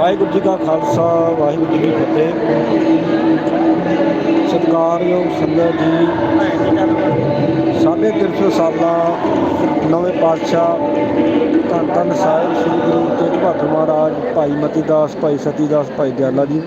ਵਾਹਿਗੁਰੂ ਜੀ ਕਾ ਖਾਲਸਾ, ਵਾਹਿਗੁਰੂ ਜੀ ਕੀ ਫਤਿਹ। ਸਤਿਕਾਰਯੋਗ ਸੰਗਤ ਜੀ ਸਾਢੇ ਤਿੰਨ ਸੌ ਸਾਲਾ ਨਵੇਂ ਪਾਤਸ਼ਾਹ ਧੰਨ ਧੰਨ ਸਾਹਿਬ ਸ੍ਰੀ ਗੁਰੂ ਤੇਗ ਬਹਾਦਰ ਮਹਾਰਾਜ, ਭਾਈ ਮਤੀ ਦਾਸ, ਭਾਈ ਸਤੀ ਦਾਸ, ਭਾਈ ਦਿਆਲਾ ਜੀ।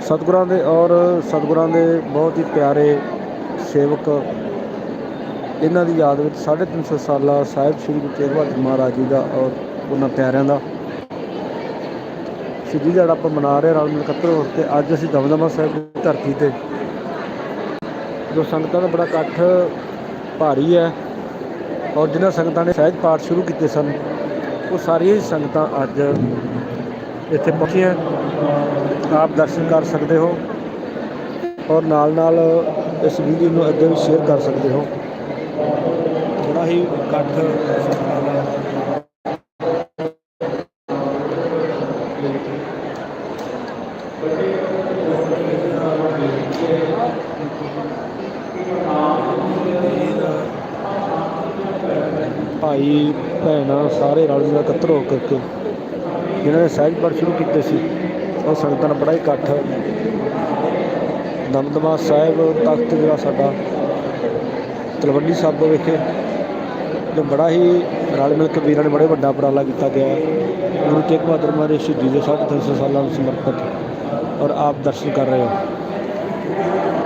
ਸਤਿਗੁਰਾਂ ਦੇ ਔਰ ਸਤਿਗੁਰਾਂ ਦੇ ਬਹੁਤ ਹੀ ਪਿਆਰੇ ਸੇਵਕ, ਇਹਨਾਂ ਦੀ ਯਾਦ ਵਿੱਚ ਸਾਢੇ ਤਿੰਨ ਸੌ ਸਾਲਾ ਸਾਹਿਬ ਸ੍ਰੀ ਗੁਰੂ ਤੇਗ ਬਹਾਦਰ ਮਹਾਰਾਜ ਜੀ ਦਾ ਔਰ ਉਹਨਾਂ ਪਿਆਰਿਆਂ ਦਾ। ਸ਼ਹੀਦੀ ਦਿਹਾੜਾ ਆਪਾਂ ਮਨਾ ਰਹੇ ਰਲ ਮਿਲ ਇਕੱਤਰ ਹੋ ਕੇ ਅੱਜ ਅਸੀਂ ਦਮਦਮਾ ਸਾਹਿਬ ਦੀ ਧਰਤੀ ਤੇ, ਜੋ ਸੰਗਤਾਂ ਦਾ ਬੜਾ ਇਕੱਠ ਭਾਰੀ ਹੈ ਔਰ ਜਿਨ੍ਹਾਂ ਸੰਗਤਾਂ ਨੇ ਸਹਿਜ ਪਾਠ ਸ਼ੁਰੂ ਕੀਤੇ ਸਨ, ਉਹ ਸਾਰੀਆਂ ਹੀ ਸੰਗਤਾਂ ਅੱਜ ਇੱਥੇ ਪਹੁੰਚੀਆਂ ਆਪ ਦਰਸ਼ਨ ਕਰ ਸਕਦੇ ਹੋ ਔਰ ਨਾਲ ਨਾਲ ਇਸ ਵੀਡੀਓ ਨੂੰ ਅੱਗੇ ਵੀ ਸ਼ੇਅਰ ਕਰ ਸਕਦੇ ਹੋ। ਬੜਾ ਹੀ ਇਕੱਠ ਸੰਗਤਾਂ ਦਾ। ਭਾਈ, ਭੈਣਾਂ ਸਾਰੇ ਰਲ ਮਿਲ ਇਕੱਤਰ ਹੋ ਕਰਕੇ ਜਿਨ੍ਹਾਂ ਨੇ ਸਹਿਜ ਪਾਠ ਸ਼ੁਰੂ ਕੀਤੇ ਸੀ, ਉਹ ਸੰਗਤਾਂ ਨਾਲ ਬੜਾ ਹੀ ਇਕੱਠ ਦਮਦਮਾ ਸਾਹਿਬ ਤਖਤ ਜਿਹੜਾ ਸਾਡਾ, ਤਲਵੰਡੀ ਸਾਹਿਬ ਵਿਖੇ, ਜੋ ਬੜਾ ਹੀ ਰਲ ਮਿਲ ਕੇ ਵੀਰਾਂ ਨੇ ਬੜੇ ਵੱਡਾ ਉਪਰਾਲਾ ਕੀਤਾ ਗਿਆ ਗੁਰੂ ਤੇਗ ਬਹਾਦਰ ਮਹਾਰਾਜ ਸ਼ਹੀਦੀ ਦੇ ਸਾਢੇ ਤਿੰਨ ਸੌ ਸਾਲਾਂ ਨੂੰ ਸਮਰਪਿਤ ਔਰ ਆਪ ਦਰਸ਼ਨ ਕਰ ਰਹੇ ਹੋ। Thank you.